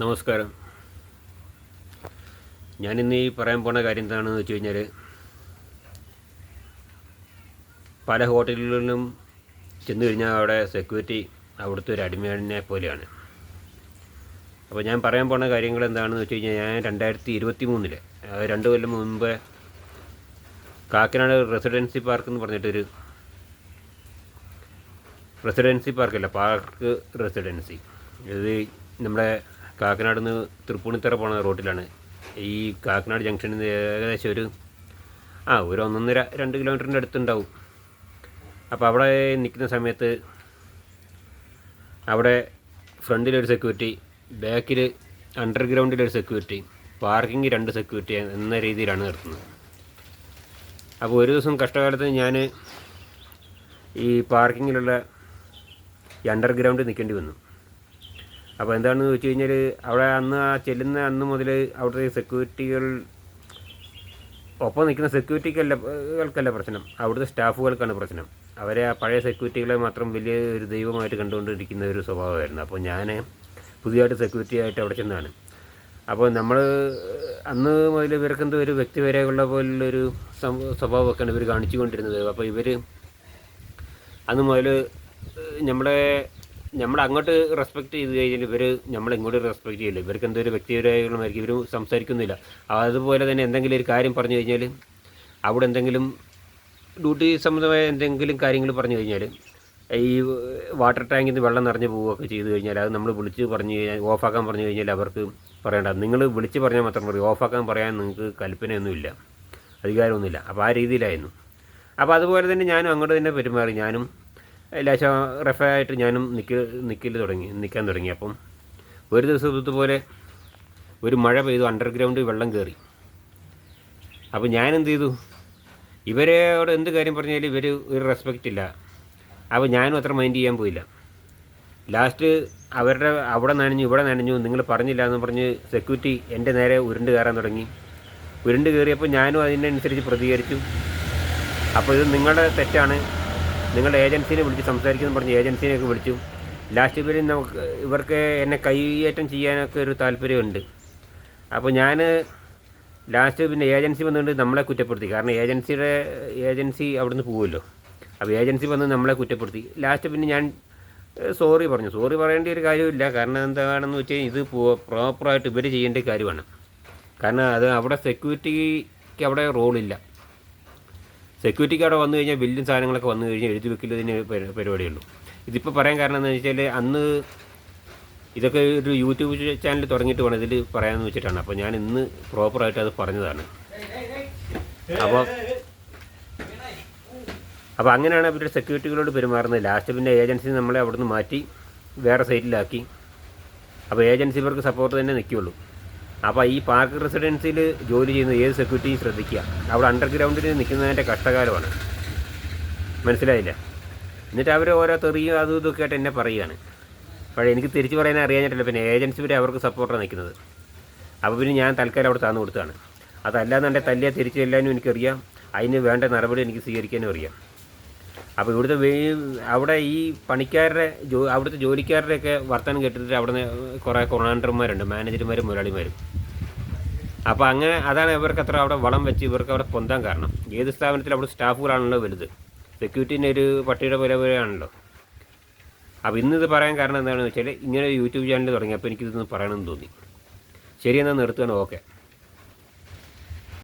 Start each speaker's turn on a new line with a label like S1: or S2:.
S1: നമസ്കാരം. ഞാനിന്ന് ഈ പറയാൻ പോണ കാര്യം എന്താണെന്ന് വെച്ച് കഴിഞ്ഞാൽ പല ഹോട്ടലുകളിലും ചെന്ന് കഴിഞ്ഞാൽ അവിടെ സെക്യൂരിറ്റി അവിടുത്തെ ഒരു അടിമയെ പോലെയാണ്. അപ്പോൾ ഞാൻ പറയാൻ പോണ കാര്യങ്ങൾ എന്താണെന്ന് വെച്ച് കഴിഞ്ഞാൽ ഞാൻ രണ്ടായിരത്തി ഇരുപത്തി മൂന്നിൽ രണ്ട് കൊല്ലം മുമ്പ് കാക്കനാട് റെസിഡൻസി പാർക്ക് എന്ന് പറഞ്ഞിട്ടൊരു റെസിഡൻസി പാർക്കല്ല പാർക്ക് റെസിഡൻസി. ഇത് നമ്മുടെ കാക്കനാട് നിന്ന് തൃപ്പൂണിത്തറ പോണ റോട്ടിലാണ്. ഈ കാക്കനാട് ജംഗ്ഷനിൽ നിന്ന് ഏകദേശം ഒരു ആ ഒരു ഒന്നൊന്നര രണ്ട് കിലോമീറ്ററിന്റെ അടുത്തുണ്ടാവും. അപ്പോൾ അവിടെ നിൽക്കുന്ന സമയത്ത് അവിടെ ഫ്രണ്ടിലൊരു സെക്യൂരിറ്റി ബാക്കിൽ അണ്ടർഗ്രൗണ്ടിലൊരു സെക്യൂരിറ്റി പാർക്കിംഗ് രണ്ട് സെക്യൂരിറ്റി എന്ന രീതിയിലാണ് നിർത്തുന്നത്. അപ്പോൾ ഒരു ദിവസം കഷ്ടകാലത്ത് ഞാൻ ഈ പാർക്കിങ്ങിലുള്ള ഈ അണ്ടർഗ്രൗണ്ടിൽ നിൽക്കേണ്ടി വന്നു. അപ്പോൾ എന്താണെന്ന് ചോദിച്ചു കഴിഞ്ഞാൽ അവിടെ അന്ന് ആ ചെല്ലുന്ന അന്ന് മുതൽ അവിടുത്തെ സെക്യൂരിറ്റികൾ ഒപ്പം നിൽക്കുന്ന സെക്യൂരിറ്റിക്കല്ല പ്രശ്നം. അവിടുത്തെ സ്റ്റാഫുകൾക്കാണ് പ്രശ്നം. അവരെ ആ പഴയ സെക്യൂരിറ്റികളെ മാത്രം വലിയ ഒരു ദൈവമായിട്ട് കണ്ടുകൊണ്ടിരിക്കുന്ന ഒരു സ്വഭാവമായിരുന്നു. അപ്പോൾ ഞാൻ പുതിയതായിട്ട് സെക്യൂരിറ്റി ആയിട്ട് അവിടെ ചെന്നാണ് അപ്പോൾ നമ്മൾ അന്ന് മുതൽ ഇവർക്കെന്തോ ഒരു വ്യക്തിപരമുള്ള പോലുള്ളൊരു സ്വഭാവമൊക്കെയാണ് ഇവർ കാണിച്ചു കൊണ്ടിരുന്നത് അപ്പോൾ ഇവർ അന്ന് മുതൽ നമ്മളെ നമ്മൾ അങ്ങോട്ട് റെസ്പെക്ട് ചെയ്ത് കഴിഞ്ഞാൽ ഇവർ നമ്മൾ ഇങ്ങോട്ട് റെസ്പെക്ട് ചെയ്യില്ല. ഇവർക്ക് എന്തൊരു വ്യക്തിപരമായിരിക്കും ഇവർ സംസാരിക്കുന്നില്ല. അതുപോലെ തന്നെ എന്തെങ്കിലും ഒരു കാര്യം പറഞ്ഞു കഴിഞ്ഞാൽ അവിടെ എന്തെങ്കിലും ഡ്യൂട്ടി സംബന്ധമായ എന്തെങ്കിലും കാര്യങ്ങൾ പറഞ്ഞു കഴിഞ്ഞാൽ ഈ വാട്ടർ ടാങ്കിൽ നിന്ന് വെള്ളം നിറഞ്ഞു പോവുകയൊക്കെ ചെയ്തു കഴിഞ്ഞാൽ അത് നമ്മൾ വിളിച്ച് പറഞ്ഞു കഴിഞ്ഞാൽ ഓഫാക്കാൻ പറഞ്ഞു കഴിഞ്ഞാൽ അവർക്ക് പറയേണ്ട. നിങ്ങൾ വിളിച്ച് പറഞ്ഞാൽ മാത്രം മതി. ഓഫാക്കാൻ പറയാൻ നിങ്ങൾക്ക് കൽപ്പനയൊന്നുമില്ല. അധികാരമൊന്നുമില്ല. അപ്പോൾ ആ രീതിയിലായിരുന്നു. അപ്പോൾ അതുപോലെ തന്നെ ഞാനും അങ്ങോട്ട് തന്നെ പെരുമാറി. ഞാനും ലേശം റഫായിട്ട് ഞാനും നിൽക്കൽ നിൽക്കൽ തുടങ്ങി നിൽക്കാൻ തുടങ്ങി. അപ്പം ഒരു ദിവസം ഇതുപോലെ ഒരു മഴ പെയ്തു അണ്ടർഗ്രൗണ്ട് വെള്ളം കയറി അപ്പോൾ ഞാൻ ചെയ്തു? ഇവരോട് എന്ത് കാര്യം പറഞ്ഞാലും ഇവർ ഒരു റെസ്പെക്റ്റ് ഇല്ല. അപ്പോൾ ഞാനും അത്ര മൈൻഡ് ചെയ്യാൻ പോയില്ല. ലാസ്റ്റ് അവരുടെ അവിടെ നനഞ്ഞു ഇവിടെ നനഞ്ഞു നിങ്ങൾ പറഞ്ഞില്ല എന്ന് പറഞ്ഞ് സെക്യൂരിറ്റി എന്റെ നേരെ ഉരുണ്ട് കയറാൻ തുടങ്ങി. ഉരുണ്ട് കയറിയപ്പോൾ ഞാനും അതിനനുസരിച്ച് പ്രതികരിച്ചു. അപ്പോൾ ഇത് നിങ്ങളുടെ തെറ്റാണ്. നിങ്ങളുടെ ഏജൻസിനെ വിളിച്ച് സംസാരിക്കുന്നു പറഞ്ഞ് ഏജൻസിനെയൊക്കെ വിളിച്ചു. ലാസ്റ്റ് പേര് നമുക്ക് ഇവർക്ക് എന്നെ കൈയേറ്റം ചെയ്യാനൊക്കെ ഒരു താല്പര്യമുണ്ട്. അപ്പോൾ ഞാൻ ലാസ്റ്റ് പിന്നെ ഏജൻസി വന്നുകൊണ്ട് നമ്മളെ കുറ്റപ്പെടുത്തി. കാരണം ഏജൻസിയുടെ ഏജൻസി അവിടുന്ന് പോകുമല്ലോ അപ്പോൾ ഏജൻസി വന്ന് നമ്മളെ കുറ്റപ്പെടുത്തി. ലാസ്റ്റ് പിന്നെ ഞാൻ സോറി പറഞ്ഞു. സോറി പറയേണ്ട ഒരു കാര്യമില്ല കാരണം എന്താണെന്ന് വെച്ച് കഴിഞ്ഞാൽ ഇത് പ്രോപ്പറായിട്ട് ഇവർ ചെയ്യേണ്ട കാര്യമാണ്. കാരണം അത് അവിടെ സെക്യൂരിറ്റിക്ക് അവിടെ റോളില്ല സെക്യൂരിറ്റിക്ക് അവിടെ വന്നു കഴിഞ്ഞാൽ ബില്ലും സാധനങ്ങളൊക്കെ വന്നു കഴിഞ്ഞാൽ എഴുതി വെക്കില്ലതിന് പരി- പരിപാടിയുള്ളൂ. ഇതിപ്പോൾ പറയാൻ കാരണം എന്താണെന്ന് വെച്ചാൽ അന്ന് ഇതൊക്കെ ഒരു യൂട്യൂബ് ചാനൽ തുടങ്ങിയിട്ട് വേണം ഇതിൽ പറയാമെന്ന് വെച്ചിട്ടാണ്. അപ്പോൾ ഞാൻ ഇന്ന് പ്രോപ്പറായിട്ട് അത് പറഞ്ഞതാണ്. അപ്പോൾ അപ്പോൾ അങ്ങനെയാണ് അവരുടെ സെക്യൂരിറ്റികളോട് പെരുമാറുന്നത്. ലാസ്റ്റ് പിന്നെ ഏജൻസി നമ്മളെ അവിടുന്ന് മാറ്റി വേറെ സൈറ്റിലാക്കി അപ്പോൾ ഏജൻസി ഇവർക്ക് സപ്പോർട്ട് തന്നെ നിൽക്കുകയുള്ളൂ അപ്പോൾ ഈ പാർക്ക് റെസിഡൻസിയിൽ ജോലി ചെയ്യുന്ന ഏത് സെക്യൂരിറ്റിയും ശ്രദ്ധിക്കുക. അവിടെ അണ്ടർഗ്രൗണ്ടിൽ നിൽക്കുന്നതിന്റെ കഷ്ടകാലമാണ്. മനസ്സിലായില്ല? എന്നിട്ട് അവർ ഓരോ തെറിയും അതും ഇതൊക്കെ ആയിട്ട് എന്നെ പറയുകയാണ്. പക്ഷേ എനിക്ക് തിരിച്ചു പറയാൻ അറിയാനായിട്ടില്ല പിന്നെ ഏജൻസി വരെ അവർക്ക് സപ്പോർട്ടാണ് നിൽക്കുന്നത്. അപ്പോൾ പിന്നെ ഞാൻ തൽക്കാലം അവിടെ താന്നു കൊടുത്താണ് അതല്ലാന്നുണ്ടെ തല്ലിയ തിരിച്ചു ചെല്ലാനും എനിക്കറിയാം. അതിന് വേണ്ട നടപടി എനിക്ക് സ്വീകരിക്കാനും അറിയാം. അപ്പോൾ ഇവിടുത്തെ അവിടെ ഈ പണിക്കാരുടെ ജോ അവിടുത്തെ ജോലിക്കാരുടെയൊക്കെ വർത്തമാനം കേട്ടിട്ട് അവിടെ കുറേ കൊണാണ്ടർമാരുണ്ട് മാനേജർമാരും മുതലാളിമാരും. അപ്പോൾ അങ്ങനെ അതാണ് ഇവർക്ക് അത്ര അവിടെ വളം വെച്ച് ഇവർക്ക് അവിടെ പൊന്താൻ കാരണം. ഏത് സ്ഥാപനത്തിൽ അവിടെ സ്റ്റാഫുകളാണല്ലോ വലുത്. സെക്യൂരിറ്റിന്റെ ഒരു പട്ടിയുടെ പോലെ പോലെയാണല്ലോ. അപ്പോൾ ഇന്നിത് പറയാൻ കാരണം എന്താണെന്ന് വെച്ചാൽ ഇങ്ങനെ യൂട്യൂബ് ചാനൽ തുടങ്ങി അപ്പോൾ എനിക്കിതൊന്ന് പറയണമെന്ന് തോന്നി. ശരിയെന്നാൽ നിർത്തുകയാണ്. ഓക്കെ.